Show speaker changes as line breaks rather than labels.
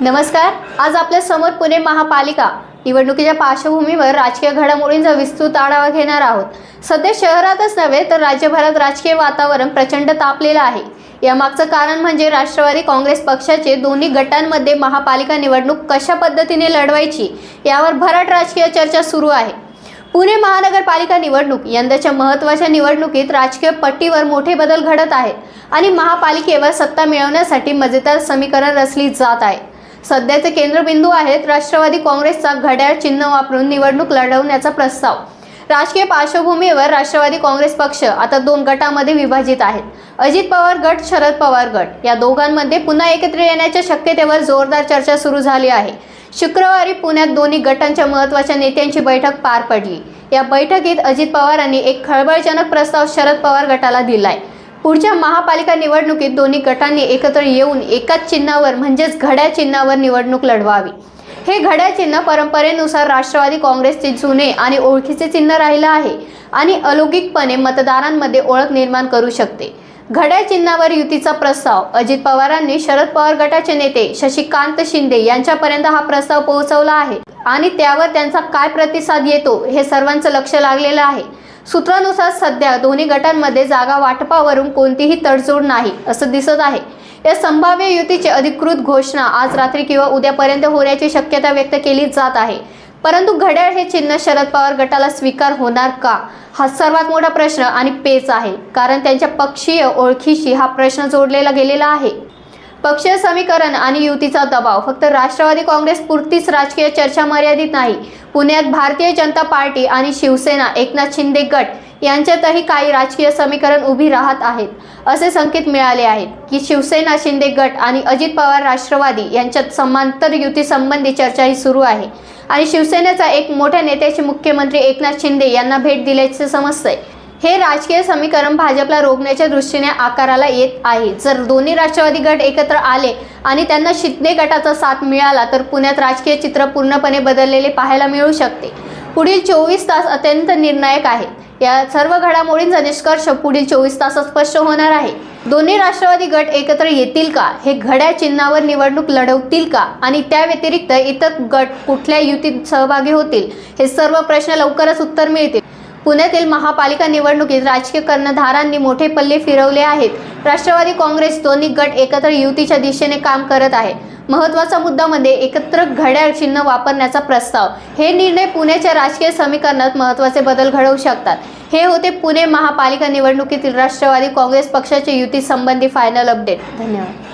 नमस्कार. आज आपल्यासमोर पुणे महापालिका निवडणुकीच्या पार्श्वभूमीवर राजकीय घडामोडींचा विस्तृत आढावा घेणार आहोत. सध्या शहरातच नव्हे तर राज्यभरात राजकीय वातावरण प्रचंड तापलेलं आहे. यामागचं कारण म्हणजे राष्ट्रवादी काँग्रेस पक्षाचे दोन्ही गटांमध्ये महापालिका निवडणूक कशा पद्धतीने लढवायची यावर भराट राजकीय चर्चा सुरू आहे. पुणे महानगरपालिका निवडणूक यंदाच्या महत्त्वाच्या निवडणुकीत राजकीय पट्टीवर मोठे बदल घडत आहेत आणि महापालिकेवर सत्ता मिळवण्यासाठी मजेदार समीकरण रचली जात आहे. सध्याचे केंद्रबिंदू आहेत राष्ट्रवादी काँग्रेसचा घड्याळ चिन्ह वापरून निवडणूक लढवण्याचा प्रस्ताव. राजकीय पार्श्वभूमीवर राष्ट्रवादी काँग्रेस पक्ष आता दोन गटामध्ये विभाजित आहेत. अजित पवार गट शरद पवार गट. या दोघांमध्ये पुन्हा एकत्र येण्याच्या शक्यतेवर जोरदार चर्चा सुरू झाली आहे. शुक्रवारी पुण्यात दोन्ही गटांच्या महत्त्वाच्या नेत्यांची बैठक पार पडली. या बैठकीत अजित पवारांनी एक खळबळजनक प्रस्ताव शरद पवार गटाला दिलाय. पुढच्या महापालिका निवडणुकीत दोन्ही गटांनी एकत्र येऊन एकाच चिन्हावर म्हणजेच घड्या चिन्हावर निवडणूक लढवावी. हे घड्या चिन्ह परंपरेनुसार राष्ट्रवादी काँग्रेसचे जुने आणि ओळखीचे चिन्ह राहिलं आहे आणि अलौकिकपणे मतदारांमध्ये ओळख निर्माण करू शकते. घड्या चिन्हावर युतीचा प्रस्ताव अजित पवारांनी शरद पवार गटाचे नेते शशिकांत शिंदे यांच्यापर्यंत हा प्रस्ताव पोहोचवला आहे. आणि त्यावर त्यांचा काय प्रतिसाद येतो हे सर्वांचं लक्ष लागलेलं आहे. सूत्रानुसार सध्या दोन्ही गटांमध्ये जागा वाटपावरून कोणतीही तडजोड नाही असं दिसत आहे. या संभाव्य युतीची अधिकृत घोषणा आज रात्री किंवा उद्यापर्यंत होण्याची शक्यता व्यक्त केली जात आहे. परंतु घड्याळ हे चिन्ह शरद पवार गटाला स्वीकार होणार का? हा सर्वात मोठा प्रश्न आणि पेच आहे कारण त्यांच्या पक्षीय ओळखीशी हा प्रश्न जोडलेला गेलेला आहे. पक्षीय समीकरण आणि युतीचा दबाव. फक्त राष्ट्रवादी काँग्रेस पुरतीच राजकीय चर्चा मर्यादित नाही. पुण्यात भारतीय जनता पार्टी आणि शिवसेना एकनाथ शिंदे गट यांच्यातही काही राजकीय समीकरण उभी राहत आहेत असे संकेत मिळाले आहेत की शिवसेना शिंदे गट आणि अजित पवार राष्ट्रवादी यांच्यात समांतर युतीसंबंधी चर्चाही सुरू आहे. आणि शिवसेनेचा एक मोठ्या नेत्याचे मुख्यमंत्री एकनाथ शिंदे यांना भेट दिल्याचे समजतंय हे राजकीय समीकरण भाजपला रोखण्याच्या दृष्टीने आकाराला येत आहे. जर दोन्ही राष्ट्रवादी गट एकत्र आले आणि त्यांना शिंदे गटाचा साथ मिळाला तर पुण्यात राजकीय चित्र पूर्णपणे बदललेले पाहायला मिळू शकते. पुढील चोवीस तास अत्यंत निर्णायक आहेत. या सर्व घडामोडींचा निष्कर्ष पुढील चोवीस तासात स्पष्ट होणार आहे. दोन्ही राष्ट्रवादी गट एकत्र येतील का? हे घड्या चिन्हावर निवडणूक लढवतील का? आणि त्या व्यतिरिक्त इतर गट कुठल्या युतीत सहभागी होतील? हे सर्व प्रश्न लवकरच उत्तर मिळतील. पुण्यातील महापालिका निवडणुकीत राजकीय कर्णधारांनी मोठे पल्ले फिरवले आहेत. राष्ट्रवादी काँग्रेस दोन्ही गट एकत्र युतीच्या दिशेने काम करत आहे. महत्त्वाचा मुद्दा म्हणजे एकत्र घड्याळ चिन्ह वापरण्याचा प्रस्ताव. हे निर्णय पुण्याच्या राजकीय समीकरणात महत्त्वाचे बदल घडवू शकतात. हे होते पुणे महापालिका निवडणुकीतील राष्ट्रवादी काँग्रेस पक्षाचे युती संबंधी फायनल अपडेट धन्यवाद.